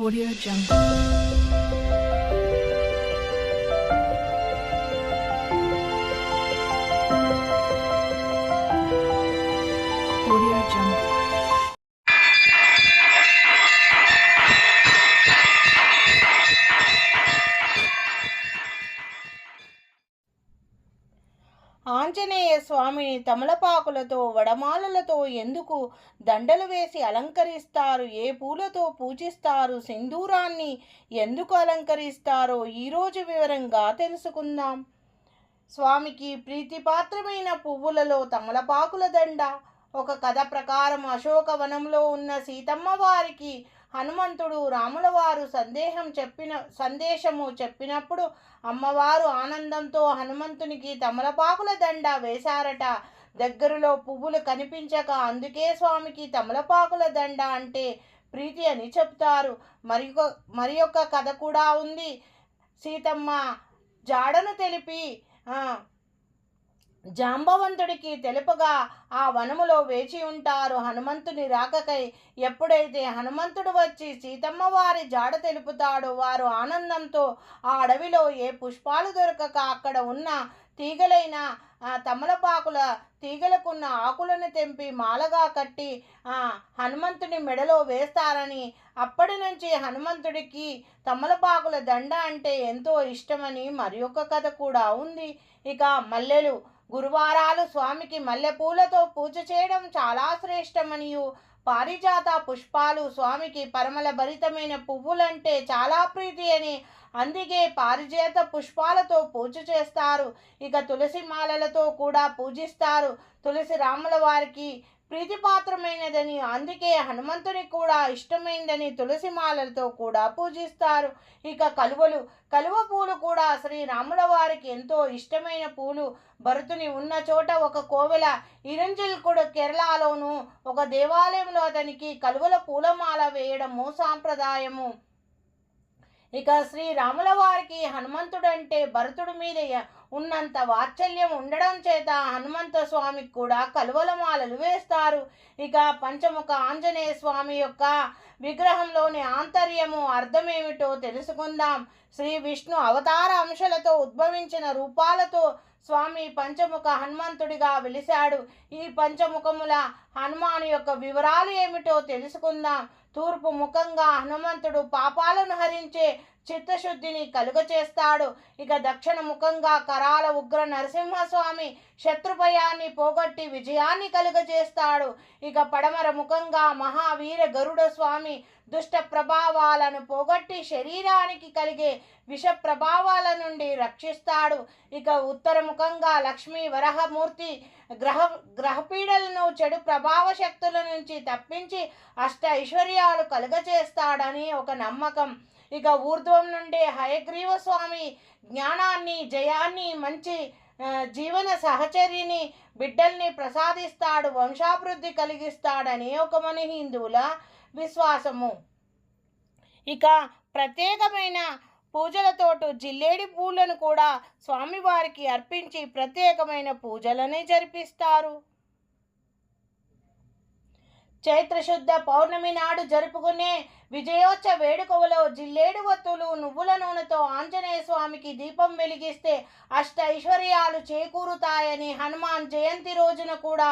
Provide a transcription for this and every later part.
Audio Jungle. స్వామిని తమలపాకులతో వడమాలలతో ఎందుకు దండలు వేసి అలంకరిస్తారు? ఏ పూలతో పూజిస్తారు? సింధూరాన్ని ఎందుకు అలంకరిస్తారో ఈరోజు వివరంగా తెలుసుకుందాం. స్వామికి ప్రీతిపాత్రమైన పువ్వులలో తమలపాకుల దండ. ఒక కథ ప్రకారం అశోకవనంలో ఉన్న సీతమ్మ వారికి హనుమంతుడు రాముల వారు సందేహం చెప్పిన సందేశము చెప్పినప్పుడు అమ్మవారు ఆనందంతో హనుమంతునికి తమలపాకుల దండ వేశారట. దగ్గరలో పువ్వులు కనిపించక అందుకే స్వామికి తమలపాకుల దండ అంటే ప్రీతి అని చెప్తారు. మరి మరి ఒక కథ కూడా ఉంది. సీతమ్మ జాడను తెలిపి జాంబవంతుడికి తెలుపగా ఆ వనములో వేచి ఉంటారు హనుమంతుని రాకకై. ఎప్పుడైతే హనుమంతుడు వచ్చి సీతమ్మ వారి జాడ తెలుపుతాడో వారు ఆనందంతో ఆ అడవిలో ఏ పుష్పాలు దొరకక అక్కడ ఉన్న తీగలైన తమలపాకుల తీగలకున్న ఆకులను తెంపి మాలగా కట్టి హనుమంతుని మెడలో వేస్తారని. అప్పటి నుంచి హనుమంతుడికి తమలపాకుల దండ అంటే ఎంతో ఇష్టమని మరి ఒక కథ కూడా ఉంది. ఇక మల్లెలు గురువారాలు స్వామికి మల్లెపూలతో పూజ చేయడం చాలా శ్రేష్టమనియు. పారిజాత పుష్పాలు స్వామికి పరమల భరితమైన పువ్వులంటే చాలా ప్రీతి అని అందుకే పారిజాత పుష్పాలతో పూజ చేస్తారు. ఇక తులసి మాలలతో కూడా పూజిస్తారు. తులసి రాముల వారికి ప్రీతిపాత్రమైనదని అందుకే హనుమంతుని కూడా ఇష్టమైందని తులసి మాలలతో కూడా పూజిస్తారు. ఇక కలువలు కలువ పూలు కూడా శ్రీరాముల వారికి ఎంతో ఇష్టమైన పూలు. భరతుని ఉన్న చోట ఒక కోవెల ఇరంజిల్ కూడా కేరళలోను ఒక దేవాలయంలో అతనికి కలువల పూలమాల వేయడము సాంప్రదాయము. ఇక శ్రీరాముల వారికి హనుమంతుడంటే భరతుడి మీద ఉన్నంత వాత్సల్యం ఉండడం చేత హనుమంత స్వామికి కూడా కలువల మాలలు వేస్తారు. ఇక పంచముఖ ఆంజనేయ స్వామి యొక్క విగ్రహంలోని ఆంతర్యము అర్థమేమిటో తెలుసుకుందాం. శ్రీ విష్ణు అవతార అంశాలతో ఉద్భవించిన రూపాలతో స్వామి పంచముఖ హనుమంతుడిగా వెలిశాడు. ఈ పంచముఖముల హనుమాను యొక్క వివరాలు ఏమిటో తెలుసుకుందాం. తూర్పు ముఖంగా హనుమంతుడు పాపాలను హరించే చిత్తశుద్ధిని కలుగచేస్తాడు. ఇక దక్షిణ ముఖంగా కరాల ఉగ్ర నరసింహస్వామి శత్రుభయాన్ని పోగొట్టి విజయాన్ని కలుగజేస్తాడు ఇక పడమర ముఖంగా మహావీర గరుడ స్వామి దుష్ట ప్రభావాలను పోగొట్టి శరీరానికి కలిగే విష ప్రభావాల నుండి రక్షిస్తాడు. ఇక ఉత్తరముఖంగా లక్ష్మీ వరహమూర్తి గ్రహ గ్రహపీడలను చెడు ప్రభావ శక్తుల నుంచి తప్పించి అష్ట ఐశ్వర్యాలు కలుగజేస్తాడని ఒక నమ్మకం. ఇక ఊర్ధ్వం నుండే హయగ్రీవ స్వామి జ్ఞానాన్ని జయాన్ని మంచి జీవన సహచరిని బిడ్డల్ని ప్రసాదిస్తాడు వంశాభివృద్ధి కలిగిస్తాడని ఒక మన హిందువుల విశ్వాసము. ఇక ప్రత్యేకమైన పూజలతోటు జిల్లేడి పూలను కూడా స్వామివారికి అర్పించి ప్రత్యేకమైన పూజలనే జరిపిస్తారు. చైత్రశుద్ధ పౌర్ణమి నాడు జరుపుకునే విజయోత్సవ వేడుకలో జిల్లేడు వత్తులు నువ్వుల నూనెతో ఆంజనేయ స్వామికి దీపం వెలిగిస్తే అష్ట ఐశ్వర్యాలు చేకూరుతాయని హనుమాన్ జయంతి రోజున కూడా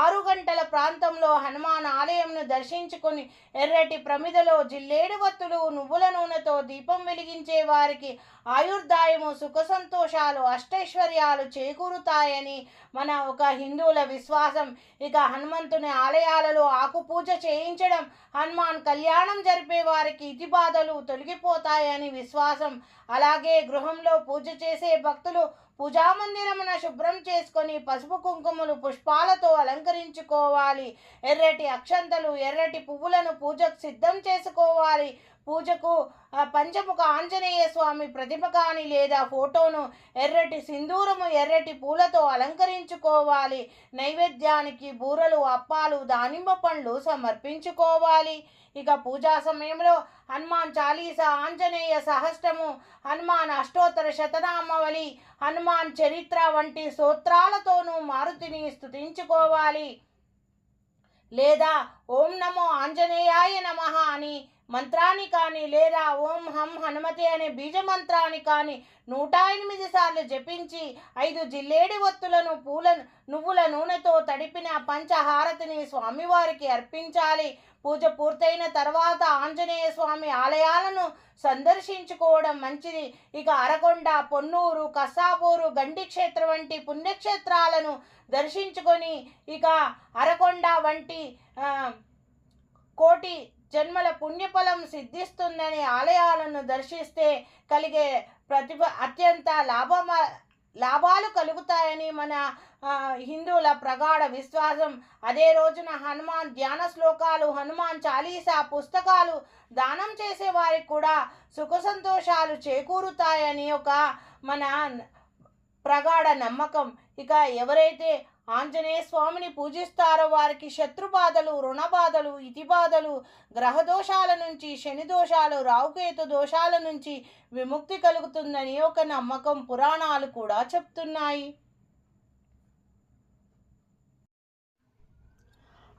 ఆరు గంటల ప్రాంతంలో హనుమాన్ ఆలయంను దర్శించుకుని ఎర్రటి ప్రమిదలో జిల్లేడు వత్తులు నువ్వుల నూనెతో దీపం వెలిగించే వారికి ఆయుర్దాయము సుఖ సంతోషాలు అష్టైశ్వర్యాలు చేకూరుతాయని మన ఒక హిందువుల విశ్వాసం. ఇక హనుమంతుని ఆలయాలలో ఆకు పూజ చేయించడం హనుమాన్ కళ్యాణం జరిపే వారికి ఇతి బాధలు తొలగిపోతాయని విశ్వాసం. అలాగే గృహంలో పూజ చేసే భక్తులు పూజామందిరమున శుభ్రం చేసుకొని పసుపు కుంకుమలు పుష్పాలతో అలంకరించుకోవాలి. ఎర్రటి అక్షంతలు ఎర్రటి పువ్వులను పూజకు సిద్ధం చేసుకోవాలి. పూజకు పంచముఖ ఆంజనేయ స్వామి ప్రతిమ కానీ లేదా ఫోటోను ఎర్రటి సింధూరము ఎర్రటి పూలతో అలంకరించుకోవాలి. నైవేద్యానికి బూరలు అప్పాలు దానిమ్మ పండ్లు సమర్పించుకోవాలి. ఇక పూజా సమయంలో హనుమాన్ చాలీస ఆంజనేయ సహస్రము హనుమాన్ అష్టోత్తర శతనామవళి హనుమాన్ చరిత్ర వంటి స్తోత్రాలతోనూ మారుతిని స్తుతించుకోవాలి. లేదా ఓం నమో ఆంజనేయాయ నమః అని మంత్రాన్ని కానీ లేదా ఓం హం హనుమతి అనే బీజ మంత్రాన్ని కానీ నూట ఎనిమిది సార్లు జపించి ఐదు జిల్లేడి ఒత్తులను పూల నువ్వుల నూనెతో తడిపిన పంచహారతిని స్వామివారికి అర్పించాలి. పూజ పూర్తయిన తర్వాత ఆంజనేయ స్వామి ఆలయాలను సందర్శించుకోవడం మంచిది. ఇక అరకొండ పొన్నూరు కసాపూరు గండి క్షేత్రం వంటి పుణ్యక్షేత్రాలను దర్శించుకొని ఇక అరకొండ వంటి కోటి జన్మల పుణ్యఫలం సిద్ధిస్తుందని ఆలయాలను దర్శిస్తే కలిగే ప్రతిభ అత్యంత లాభమ లాభాలు కలుగుతాయని మన హిందువుల ప్రగాఢ విశ్వాసం. అదే రోజున హనుమాన్ ధ్యాన శ్లోకాలు హనుమాన్ చాలీసా పుస్తకాలు దానం చేసే వారికి కూడా సుఖ సంతోషాలు చేకూరుతాయని ఒక మన ప్రగాఢ నమ్మకం. ఇక ఎవరైతే ఆంజనేయ స్వామిని పూజిస్తారో. వారికి శత్రుబాధలు రుణబాధలు రుణ బాధలు గ్రహ దోషాల నుంచి శని దోషాలు రావుకేతు దోషాల నుంచి విముక్తి కలుగుతుందని ఒక నమ్మకం పురాణాలు కూడా చెప్తున్నాయి.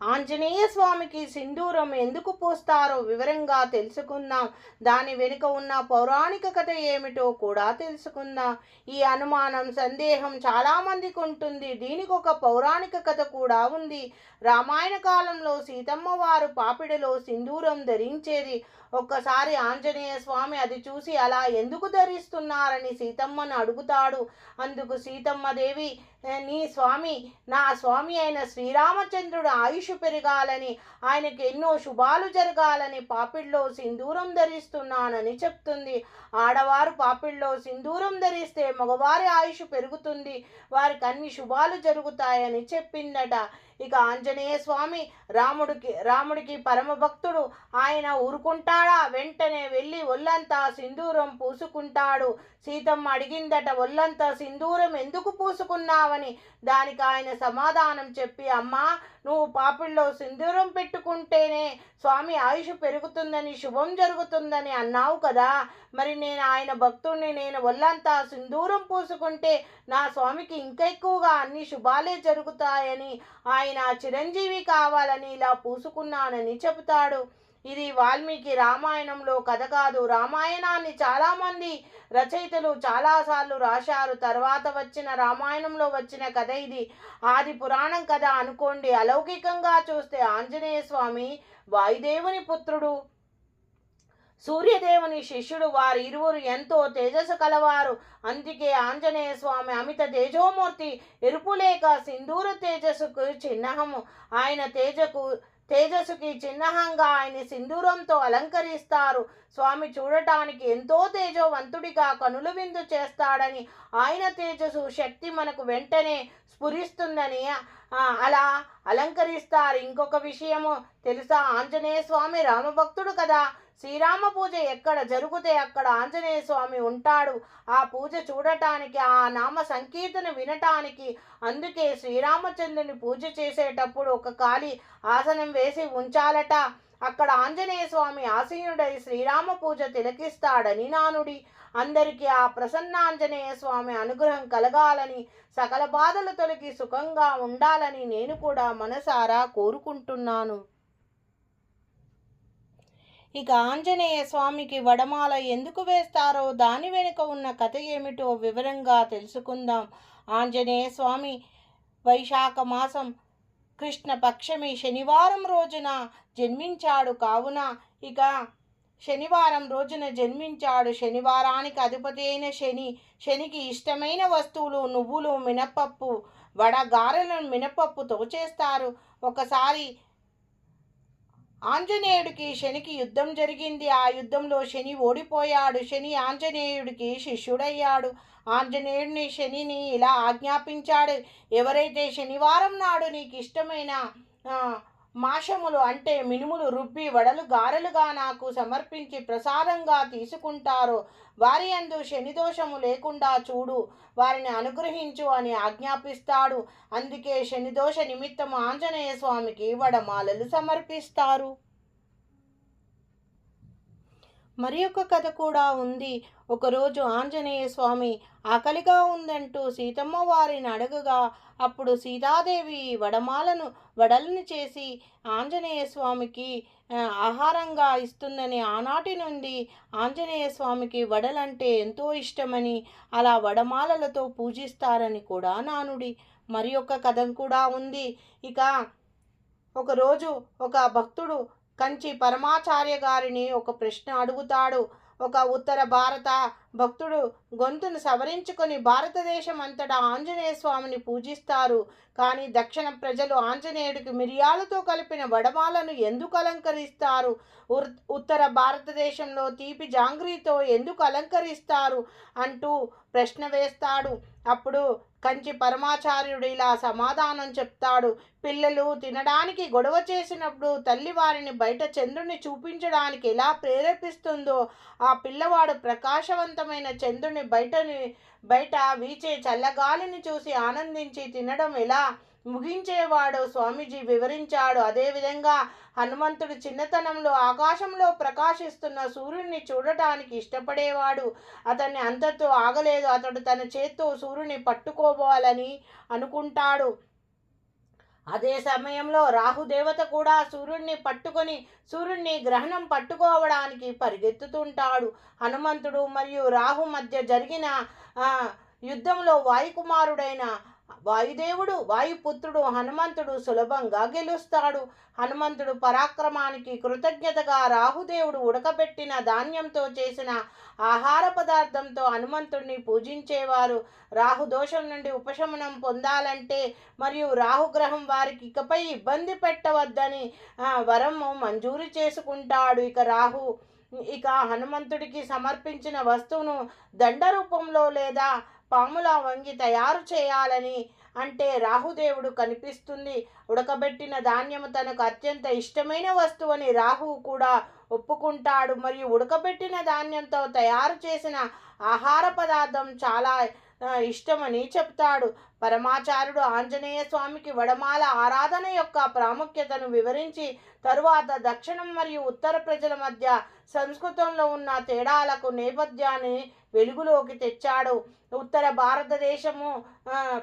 ఆంజనేయ స్వామికి సింధూరం ఎందుకు పూస్తారో వివరంగా తెలుసుకుందాం. దాని వెనుక ఉన్న పౌరాణిక కథ ఏమిటో కూడా తెలుసుకుందాం. ఈ అనుమానం సందేహం చాలామందికి ఉంటుంది. దీనికి ఒక పౌరాణిక కథ కూడా ఉంది. రామాయణ కాలంలో సీతమ్మ వారు పాపిడిలో సింధూరం ధరించేది. ఒక్కసారి ఆంజనేయ స్వామి అది చూసి అలా ఎందుకు ధరిస్తున్నారని సీతమ్మను అడుగుతాడు. అందుకు సీతమ్మదేవి నీ స్వామి నా స్వామి అయిన శ్రీరామచంద్రుడు ఆయుష్ పెరగాలని ఆయనకి ఎన్నో శుభాలు జరగాలని పాపిడిలో సింధూరం ధరిస్తున్నానని చెప్తుంది. ఆడవారు పాపిడిలో సింధూరం ధరిస్తే మగవారి ఆయుష్ పెరుగుతుంది. వారికి అన్ని శుభాలు జరుగుతాయని చెప్పిందట. ఇక ఆంజనేయ స్వామి రాముడికి రాముడికి పరమ భక్తుడు ఆయన ఊరుకుంటాడా? వెంటనే వెళ్ళి ఒళ్ళంతా సింధూరం పూసుకుంటాడు. సీతమ్మ అడిగిందట ఒళ్ళంతా సింధూరం ఎందుకు పూసుకున్నావని? దానికి ఆయన సమాధానం చెప్పి అమ్మా నువ్వు పాపిల్లో సింధూరం పెట్టుకుంటేనే స్వామి ఆయుష్ పెరుగుతుందని శుభం జరుగుతుందని అన్నావు కదా. మరి నేను ఆయన భక్తుడిని నేను ఒళ్ళంతా సింధూరం పూసుకుంటే నా స్వామికి ఇంకా ఎక్కువగా అన్ని శుభాలే జరుగుతాయని ఆయన చిరంజీవి కావాలని ఇలా పూసుకున్నానని చెబుతాడు. ఇది వాల్మీకి రామాయణంలో కథ కాదు. రామాయణాన్ని చాలామంది రచయితలు చాలాసార్లు రాశారు. తర్వాత వచ్చిన రామాయణంలో వచ్చిన కథ ఇది. ఆది పురాణం కథ అనుకోండి. అలౌకికంగా చూస్తే ఆంజనేయ స్వామి వాయుదేవుని పుత్రుడు. సూర్యదేవుని శిష్యుడు వారు ఇరువురు ఎంతో తేజస్సు కలవారు. అందుకే ఆంజనేయ స్వామి అమిత తేజోమూర్తి ఎరుపు లేక సింధూర తేజస్సుకు చిహ్నము. ఆయన తేజకు తేజస్సుకి చిహ్నంగా ఆయన సింధూరంతో అలంకరిస్తారు. స్వామి చూడటానికి ఎంతో తేజోవంతుడిగా కనులు విందు చేస్తాడని ఆయన తేజస్సు శక్తి మనకు వెంటనే స్ఫురిస్తుందని అలా అలంకరిస్తారు. ఇంకొక విషయము తెలుసా? ఆంజనేయ స్వామి రామభక్తుడు కదా? శ్రీరామ పూజ ఎక్కడ జరిగితే అక్కడ ఆంజనేయ స్వామి ఉంటాడు. ఆ పూజ చూడటానికి ఆ నామ సంకీర్తన వినటానికి అందుకే శ్రీరామచంద్రుని పూజ చేసేటప్పుడు ఒక ఖాళీ ఆసనం వేసి ఉంచాలట. అక్కడ ఆంజనేయ స్వామి ఆసీనుడై శ్రీరామ పూజ తిలకిస్తాడని నానుడి. అందరికీ ఆ ప్రసన్న ఆంజనేయ స్వామి అనుగ్రహం కలగాలని సకల బాధలు తొలగి సుఖంగా ఉండాలని నేను కూడా మనసారా కోరుకుంటున్నాను. ఇక ఆంజనేయ స్వామికి వడమాల ఎందుకు వేస్తారో దాని వెనుక ఉన్న కథ ఏమిటో వివరంగా తెలుసుకుందాం. ఆంజనేయ స్వామి వైశాఖ మాసం కృష్ణ పక్షమి శనివారం రోజున జన్మించాడు కావున ఇక శనివారం రోజున జన్మించాడు. శనివారానికి అధిపతి అయిన శని శనికి ఇష్టమైన వస్తువులు నువ్వులు మినపప్పు వడగారెలను మినపప్పుతో చేస్తారు. ఒకసారి ఆంజనేయుడికి శనికి యుద్ధం జరిగింది. ఆ యుద్ధంలో శని ఓడిపోయాడు. శని ఆంజనేయుడికి శిష్యుడయ్యాడు. ఆంజనేయుడిని శనిని ఇలా ఆజ్ఞాపించాడు. ఎవరైతే శనివారం నాడు నీకు ఇష్టమైన మాషములు అంటే మినుములు రుబ్బి వడలు గారెలుగా నాకు సమర్పించి ప్రసాదంగా తీసుకుంటారో. వారి అందు శనిదోషము లేకుండా చూడు వారిని అనుగ్రహించు అని ఆజ్ఞాపిస్తాడు. అందుకే శనిదోష నిమిత్తం ఆంజనేయ స్వామికి వడమాలలు సమర్పిస్తారు. మరి ఒక కథ కూడా ఉంది. ఒకరోజు ఆంజనేయ స్వామి ఆకలిగా ఉందంటూ సీతమ్మ వారిని అడగగా అప్పుడు సీతాదేవి వడమాలను వడలను చేసి ఆంజనేయ స్వామికి ఆహారంగా ఇస్తుందని ఆనాటి నుండి ఆంజనేయ స్వామికి వడలంటే ఎంతో ఇష్టమని అలా వడమాలలతో పూజిస్తారని కూడా నానుడి. మరి ఒక కథం కూడా ఉంది. ఇక ఒకరోజు ఒక భక్తుడు కంచి పరమాచార్య గారిని ఒక ప్రశ్న అడుగుతాడు. ఒక ఉత్తర భారత భక్తుడు గొంతును సవరించుకొని భారతదేశం అంతటా ఆంజనేయ స్వామిని పూజిస్తారు. కానీ దక్షిణ ప్రజలు ఆంజనేయుడికి మిరియాలతో కలిపిన వడమాలను ఎందుకు అలంకరిస్తారు? ఉర్- ఉత్తర భారతదేశంలో తీపి జాంగ్రీతో ఎందుకు అలంకరిస్తారు? అంటూ ప్రశ్న వేస్తాడు. అప్పుడు కంచి పరమాచార్యుడు ఇలా సమాధానం చెప్తాడు. పిల్లలు తినడానికి గొడవ చేసినప్పుడు తల్లి వారిని బయట చంద్రుని చూపించడానికి ఎలా ప్రేరేపిస్తుందో ఆ పిల్లవాడు ప్రకాశవంత ప్రశాంతమైన చంద్రుని బయటని బయట వీచే చల్లగాలిని చూసి ఆనందించి తినడం ఎలా? ముగించేవాడో స్వామీజీ వివరించాడు. అదేవిధంగా హనుమంతుడు చిన్నతనంలో ఆకాశంలో ప్రకాశిస్తున్న సూర్యుడిని చూడటానికి ఇష్టపడేవాడు. అతన్ని అంతతో ఆగలేదు. అతడు తన చేత్తో సూర్యుని పట్టుకోవాలని అనుకుంటాడు. అదే సమయంలో రాహుదేవత కూడా సూర్యుడిని పట్టుకొని సూర్యుడిని గ్రహణం పట్టుకోవడానికి పరిగెత్తుతుంటాడు. హనుమంతుడు మరియు రాహు మధ్య జరిగిన యుద్ధంలో వాయుకుమారుడైన వాయుదేవుడు వాయుపుత్రుడు హనుమంతుడు సులభంగా గెలుస్తాడు. హనుమంతుడు పరాక్రమానికి కృతజ్ఞతగా రాహుదేవుడు ఉడకబెట్టిన ధాన్యంతో చేసిన ఆహార పదార్థంతో హనుమంతుడిని పూజించేవారు. రాహు దోషం నుండి ఉపశమనం పొందాలంటే మరియు రాహుగ్రహం వారికి ఇకపై ఇబ్బంది పెట్టవద్దని వరం వరము మంజూరు చేసుకుంటాడు. ఇక రాహు ఇక హనుమంతుడికి సమర్పించిన వస్తువును దండ రూపంలో లేదా పాములా వంగి తయారు చేయాలని అంటే రాహుదేవుడు కనిపిస్తుంది. ఉడకబెట్టిన ధాన్యము తనకు అత్యంత ఇష్టమైన వస్తువని రాహువు కూడా ఒప్పుకుంటాడు. మరియు ఉడకబెట్టిన ధాన్యంతో తయారు చేసిన ఆహార పదార్థం చాలా ఇష్టమని చెప్తాడు. పరమాచార్యుడు ఆంజనేయ స్వామికి వడమాల ఆరాధన యొక్క ప్రాముఖ్యతను వివరించి తరువాత దక్షిణం మరియు ఉత్తర ప్రజల మధ్య సంస్కృతంలో ఉన్న తేడాలకు నేపథ్యాన్ని వెలుగులోకి తెచ్చాడు. ఉత్తర భారతదేశము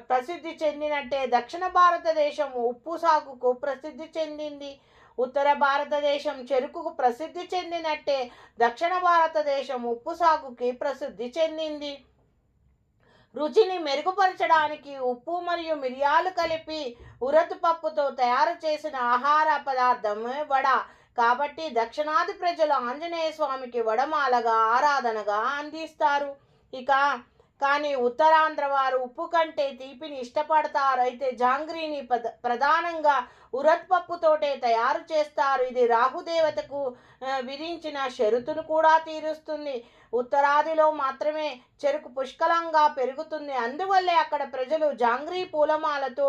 ప్రసిద్ధి చెందినట్టే దక్షిణ భారతదేశము ఉప్పు సాగుకు ప్రసిద్ధి చెందింది. ఉత్తర భారతదేశం చెరుకుకు ప్రసిద్ధి చెందినట్టే దక్షిణ భారతదేశం ఉప్పు సాగుకి ప్రసిద్ధి చెందింది. రుచిని మెరుగుపరచడానికి ఉప్పు మరియు మిరియాలు కలిపి ఉరతుపప్పుతో తయారు చేసిన ఆహార పదార్థం వడ. కాబట్టి దక్షిణాది ప్రజలు ఆంజనేయ స్వామికి వడమాలగా ఆరాధనగా అందిస్తారు. ఇక కానీ ఉత్తరాంధ్ర వారు ఉప్పు కంటే తీపిని ఇష్టపడతారు. అయితే జాంగ్రీని పద ప్రధానంగా ఉరత్పప్పుతోటే తయారు చేస్తారు. ఇది రాహుదేవతకు విధించిన షరతును కూడా తీరుస్తుంది. ఉత్తరాదిలో మాత్రమే చెరుకు పుష్కలంగా పెరుగుతుంది. అందువల్లే అక్కడ ప్రజలు జాంగ్రీ పూలమాలతో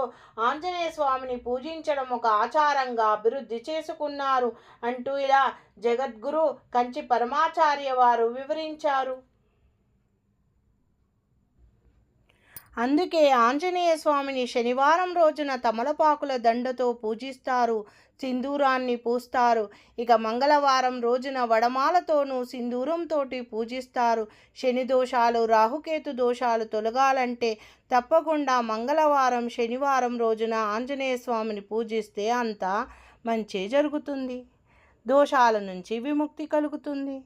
ఆంజనేయ స్వామిని పూజించడం ఒక ఆచారంగా అభివృద్ధి చేసుకున్నారు అంటూ ఇలా జగద్గురు కంచి పరమాచార్య వారు వివరించారు. అందుకే ఆంజనేయ స్వామిని శనివారం రోజున తమలపాకుల దండతో పూజిస్తారు సింధూరాన్ని పూస్తారు. ఇక మంగళవారం రోజున వడమాలతోనూ సింధూరంతోటి పూజిస్తారు. శని దోషాలు రాహుకేతు దోషాలు తొలగాలంటే తప్పకుండా మంగళవారం శనివారం రోజున ఆంజనేయ స్వామిని పూజిస్తే అంతా మంచి జరుగుతుంది. దోషాల నుంచి విముక్తి కలుగుతుంది.